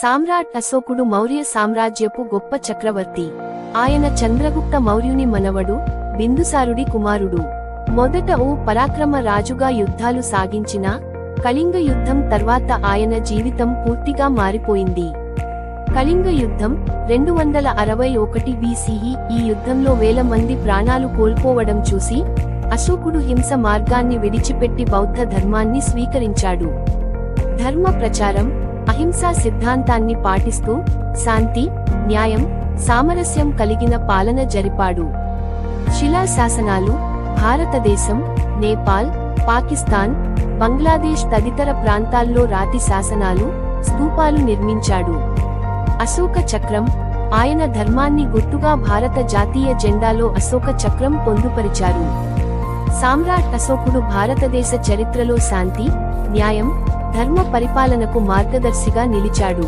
సామ్రాట్ అశోకుడు మౌర్య సామ్రాజ్యపు గొప్ప చక్రవర్తి. ఆయన చంద్రగుప్త మౌర్యుని మనవడు బిందుసారుడి కుమారుడు. మొదట ఓ పరాక్రమ రాజుగా యుద్ధాలు సాగించిన కళింగ యుద్ధం తర్వాత ఆయన జీవితం పూర్తిగా మారిపోయింది. కళింగ యుద్ధం రెండు వందల అరవై ఒకటి బీసీఈ ఈ యుద్ధంలో వేల మంది ప్రాణాలు కోల్పోవడం చూసి అశోకుడు హింస మార్గాన్ని విడిచిపెట్టి బౌద్ధ ధర్మాన్ని స్వీకరించాడు. ధర్మ ప్రచారం అహింసా సిద్ధాంతాన్ని పాటిస్తూ శాంతి న్యాయం సామరస్యం కలిగిన పాలన జరిపాడు. శిలా శాసనాలు భారతదేశం నేపాల్ పాకిస్తాన్ బంగ్లాదేశ్ తదితర ప్రాంతాల్లో రాతి శాసనాలు స్తూపాలు నిర్మించాడు. అశోక చక్రం ఆయన ధర్మాన్ని గుర్తుగా భారత జాతీయ జెండాలో అశోక చక్రం పొందుపరిచారు. సామ్రాట్ అశోకుడు భారతదేశ చరిత్రలో శాంతి న్యాయం ధర్మ పరిపాలనకు మార్గదర్శిగా నిలిచాడు.